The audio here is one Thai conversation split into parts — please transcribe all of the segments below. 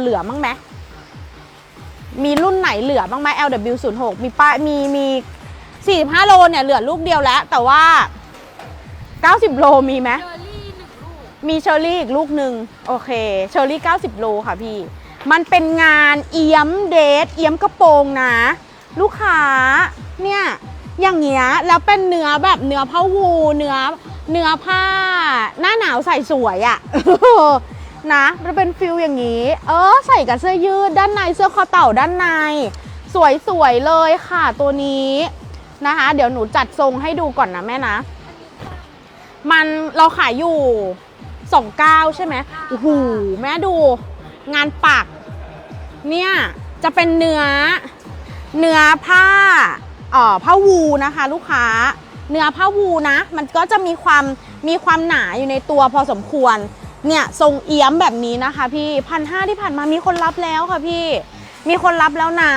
เหลือบ้างไหมมีรุ่นไหนเหลือบ้างไหม LW06 มีป้ายมีมี45 โลเนี่ยเหลือลูกเดียวแล้ว แต่ว่า 90 โลมีไหมเชอรี่หนึ่งลูกมีเชอร์รี่อีกลูกหนึ่งโอเค เชอร์รี่ 90 โลค่ะพี่ มันเป็นงานเอี้ยมเดทเอี้ยมกระโปรงนะ ลูกค้าเนี่ยอย่างเงี้ยแล้วเป็นเนื้อแบบเนื้อผ้าวูเนื้อเนื้อผ้าหน้าหนาวใส่สวยอะ่ะ นะมันเป็นฟิลอย่างนี้ เออ ใส่กับเสื้อยืดด้านในเสื้อคอเต่าด้านใน สวยๆเลยค่ะตัวนี้นะคะ เดี๋ยวหนูจัดทรงให้ดูก่อนนะแม่นะ มันเราขายอยู่29ใช่ไหมโอ้โหแม่ดูงานปัก เนี่ยจะเป็นเนื้อ เนื้อผ้าเอ่อผ้าวูนะคะ ลูกค้า เนื้อผ้าวูนะ มันก็จะมีความมีความหนาอยู่ในตัวพอสมควร เนี่ยทรงเอี้ยมแบบนี้นะคะ พี่พันห้าที่ผ่านมามีคนรับแล้วค่ะพี่ มีคนรับแล้วนะ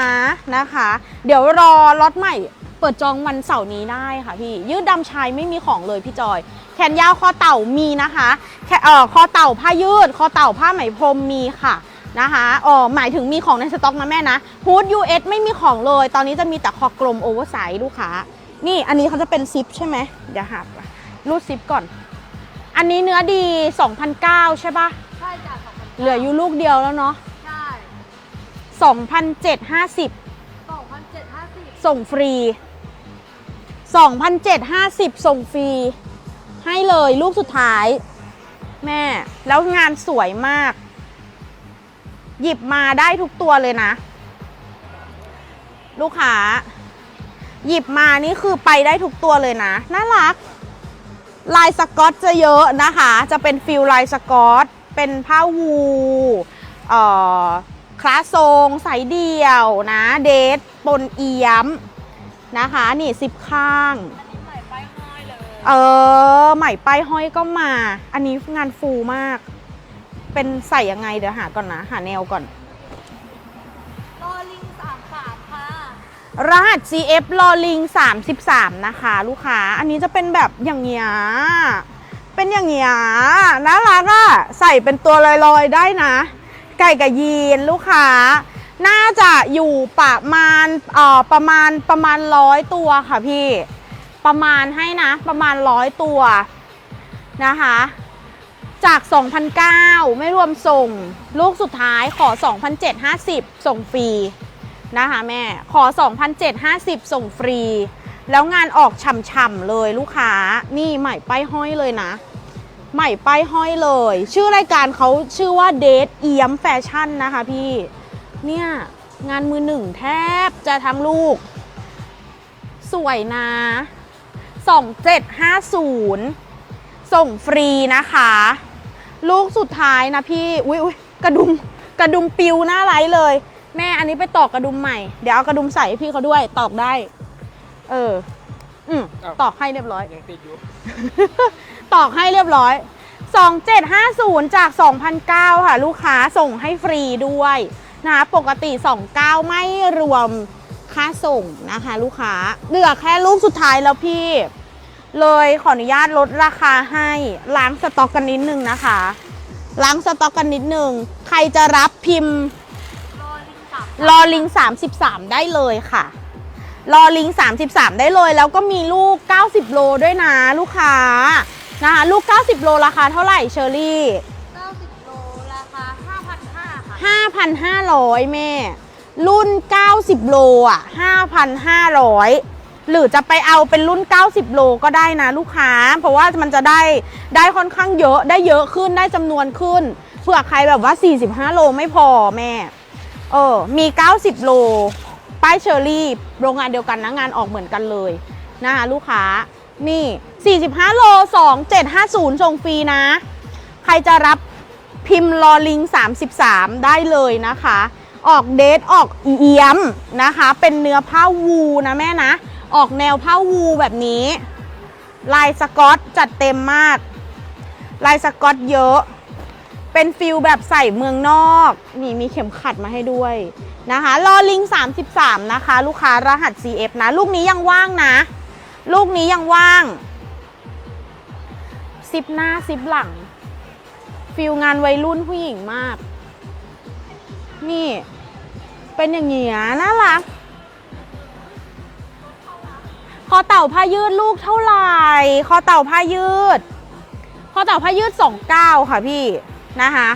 นะคะ เดี๋ยวรอล็อตใหม่เปิดจองวันเสาร์นี้ได้ค่ะพี่ ยืดดำชายไม่มีของเลยพี่จอย แขนยาวคอเต่ามีนะคะแเอ่อคอเต่าผ้ายืด คอเต่าผ้าไหมพรมมีค่ะนะคะอ๋อหมายถึงมีของในสต็อกนะแม่นะฮูด US ไม่มีของเลย ตอนนี้จะมีแต่คอกลมโอเวอร์ไซส์ลูกค้า นี่อันนี้เขาจะเป็นซิปใช่ไหมเดี๋ยวหารูดซิปก่อน อันนี้เนื้อดี2,009ใช่ปะใช่จ้ะสองพันเหลืออยู่ลูกเดียวแล้วเนาะใช่2,750 สองพันเจ็ดห้าสิบส่งฟรี 2,750 ส่งฟรี ให้เลยลูกสุดท้าย แม่ แล้วงานสวยมาก หยิบมาได้ทุกตัวเลยนะ ลูกค้า หยิบมานี่คือไปได้ทุกตัวเลยนะ น่ารัก ลายสกอตจะเยอะนะคะ จะเป็นฟิลลายสกอต เป็นผ้าวูเอ่อคลาสทรงสายเดี่ยวนะ เดทปนเอียมนะคะ นี่สิบข้างอันนี้ใหม่ป้ายห้อยเลยเออใหม่ป้ายห้อยก็มา อันนี้งานฟูมาก เป็นใส่ยังไงเดี๋ยวหาก่อนนะ หาแนวก่อน รหัส CF ลอลิง 33 นะคะ ลูกค้า อันนี้จะเป็นแบบอย่างเงี้ย เป็นอย่างเงี้ยน่ารักอะใส่เป็นตัวลอยๆได้นะ ไก่กับยีนลูกค้า น่าจะอยู่ประมาณเอ่อประมาณประมาณร้อยตัวค่ะพี่ ประมาณให้นะ ประมาณร้อยตัวนะคะ จาก 2,009 ไม่รวมส่ง ลูกสุดท้ายขอ 2,750 ส่งฟรี นะคะแม่ ขอ 2,750 ส่งฟรี แล้วงานออกฉ่ำๆเลยลูกค้า นี่ใหม่ป้ายห้อยเลยนะ ใหม่ป้ายห้อยเลย ชื่อรายการเขาชื่อว่าเดทเอียมแฟชั่นนะคะพี่ เนี่ย งานมือหนึ่งแทบจะทั้งลูก สวยนะ 2750 ส่งฟรีนะคะ ลูกสุดท้ายนะพี่ อุ้ยอุ้ยกระดุมกระดุมปิวหน้าไลท์เลย แม่อันนี้ไปตอกกระดุมใหม่ เดี๋ยวเอากระดุมใส่ให้พี่เขาด้วยตอกได้ เออ อืมอ้าว ตอกให้เรียบร้อย ยังติดอยู่ตอกให้เรียบร้อย 2750 จาก 2,009ค่ะ ลูกค้าส่งให้ฟรีด้วยนะคะปกติ 29 ไม่รวมค่าส่งนะคะ ลูกค้าเหลือแค่ลูกสุดท้ายแล้วพี่ เลยขออนุญาตลดราคาให้ล้างสต็อกกันนิดนึงนะคะ ล้างสต็อกกันนิดนึง ใครจะรับพิมพ์ลอ ลิงสามรอลิง 33 ได้เลยค่ะรอลิง 33 ได้เลย แล้วก็มีลูก 90 โลด้วยนะลูกค้านะคะลูก 90 โลราคาเท่าไหร่เชอรี่เก้าสิบโลราคาห้าพันห้าค่ะ5,500 แม่ รุ่น 90 โลอะ 5,500 หรือจะไปเอาเป็นรุ่น 90 โลก็ได้นะลูกค้า เพราะว่ามันจะได้ได้ค่อนข้างเยอะได้เยอะขึ้นได้จำนวนขึ้นเผื่อใครแบบว่า 45 โลไม่พอแม่ เออ มี 90 โล ป้ายเชอรี่ โรงงานเดียวกันนะงานออกเหมือนกันเลยนะคะลูกค้า นี่ 45 โล 2750 ส่งฟรีนะ ใครจะรับพิมพ์ลอลิง 33 ได้เลยนะคะ ออกเดทออกเอี้ยมนะคะ เป็นเนื้อผ้าวูนะแม่นะ ออกแนวผ้าวูแบบนี้ ลายสกอตจัดเต็มมาก ลายสกอตเยอะ เป็นฟิลแบบใส่เมืองนอก นี่มีเข็มขัดมาให้ด้วยนะคะลอลิง 33 นะคะ ลูกค้ารหัส CF นะ ลูกนี้ยังว่างนะ ลูกนี้ยังว่างซิปหน้าซิปหลัง ฟิลงานวัยรุ่นผู้หญิงมาก นี่ เป็นอย่างเงี้ยน่ารักคอเต่าผ้ายืดลูกเท่าไหร่คอเต่าผ้ายืดคอเต่าผ้ายืด 29 ค่ะพี่ นะคะ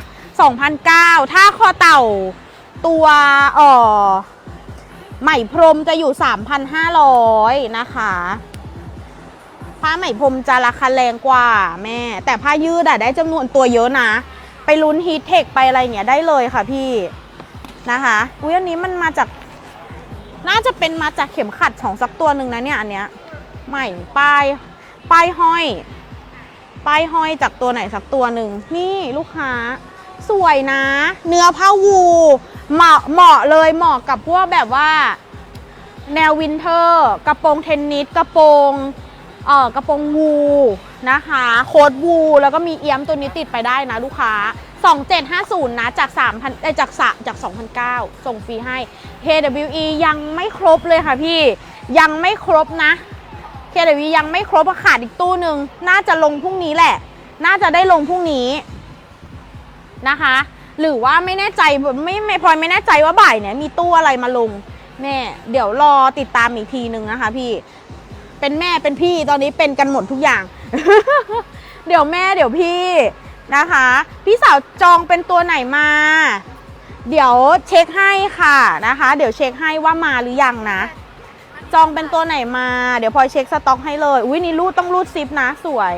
2,009ถ้าคอเต่าตัวอ่อไหมพรมจะอยู่ 3,500 นะคะผ้าไหมพรมจะราคาแรงกว่าแม่ แต่ผ้ายืดอะได้จำนวนตัวเยอะนะ ไปลุ้นฮีทเทคไปอะไรเงี้ยได้เลยค่ะพี่นะคะอุ้ยอันนี้มันมาจาก น่าจะเป็นมาจากเข็มขัดของสักตัวหนึ่งนะเนี่ยอันเนี้ยใหม่ป้ายป้ายห้อย ป้ายห้อยจากตัวไหนสักตัวหนึ่งนี่ลูกค้า สวยนะ เนื้อผ้าวูเหมาะเหมาะเลยเหมาะกับพวกแบบว่า แนววินเทอร์ กระโปรงเทนนิสกระโปรงเอ่อกระโปรงวูนะคะ โค้ดวูแล้วก็มีเอี้ยมตัวนี้ติดไปได้นะลูกค้า 2750 นะจาก 3,000เอ้จากสะจาก 2,009ส่งฟรีให้ KWE ยังไม่ครบเลยค่ะพี่ ยังไม่ครบนะ KW ยังไม่ครบขาดอีกตู้หนึ่งน่าจะลงพรุ่งนี้แหละ น่าจะได้ลงพรุ่งนี้นะคะ หรือว่าไม่แน่ใจไม่ไม่พลอยไม่แน่ใจว่าบ่ายเนี่ยมีตู้อะไรมาลงแม่เดี๋ยวรอติดตามอีกทีหนึ่งนะคะ พี่ เป็นแม่เป็นพี่ตอนนี้เป็นกันหมดทุกอย่าง เดี๋ยวแม่เดี๋ยวพี่นะคะ พี่สาวจองเป็นตัวไหนมา เดี๋ยวเช็คให้ค่ะนะคะ เดี๋ยวเช็คให้ว่ามาหรือยังนะ จองเป็นตัวไหนมา เดี๋ยวพลอยเช็คสต็อกให้เลย อุ้ยนี่รูดต้องรูดซิปนะสวย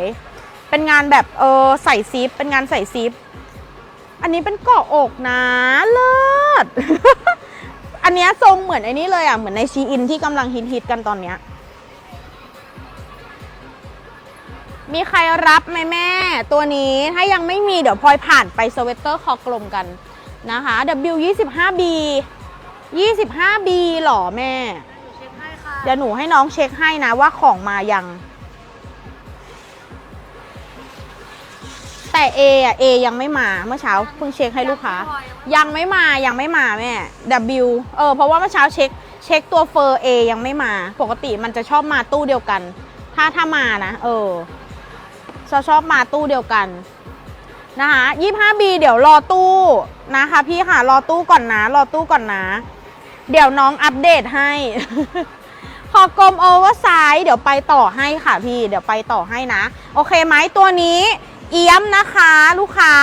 เป็นงานแบบเออใส่ซิป เป็นงานใส่ซิป อันนี้เป็นเกาะอกนะเลิศ อันนี้ทรงเหมือนไอ้นี่เลยอะ เหมือนในชีอินที่กำลังฮิตๆกันตอนเนี้ย มีใครรับไหมแม่ ตัวนี้ถ้ายังไม่มีเดี๋ยวพลอยผ่านไปสเวตเตอร์คอกลมกันนะคะ W25B 25B หรอแม่ เช็คให้ค่ะเดี๋ยวหนูให้น้องเช็คให้นะว่าของมายัง แต่ A อะ A ยังไม่มาเมื่อเช้าเพิ่งเช็คให้ลูกค้า ยังไม่มายังไม่มาแม่ W เออเพราะว่าเมื่อเช้าเช็ค เช็คตัวเฟอร์ A ยังไม่มา ปกติมันจะชอบมาตู้เดียวกัน ถ้าถ้ามานะเออชอบชอบมาตู้เดียวกันนะคะ 25B เดี๋ยวรอตู้นะคะ พี่ค่ะรอตู้ก่อนนะ รอตู้ก่อนนะ เดี๋ยวน้องอัปเดตให้ข อกลมโอเวอร์ไซส์เดี๋ยวไปต่อให้ค่ะพี่เดี๋ยวไปต่อให้นะ โอเคไหมตัวนี้เอี้ยมนะคะลูกค้า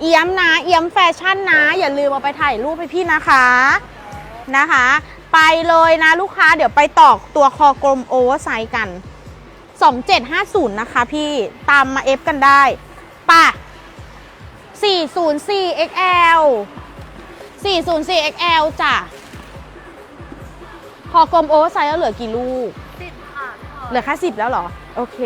เอี้ยมนะเอี้ยมแฟชั่นนะ อย่าลืมเอาไปถ่ายรูปให้พี่นะคะนะคะ ไปเลยนะลูกค้าเดี๋ยวไปต่อตัวคอกลมโอเวอร์ไซส์กัน 2750 นะคะพี่ตามมาเอฟกันได้ป่ะ 404 XL 404 XL จ้ะ คอกลมโอเวอร์ไซส์แล้วเหลือกี่ลูกสิบค่ะพี่พลอยเหลือแค่สิบแล้วเหรอ โอเค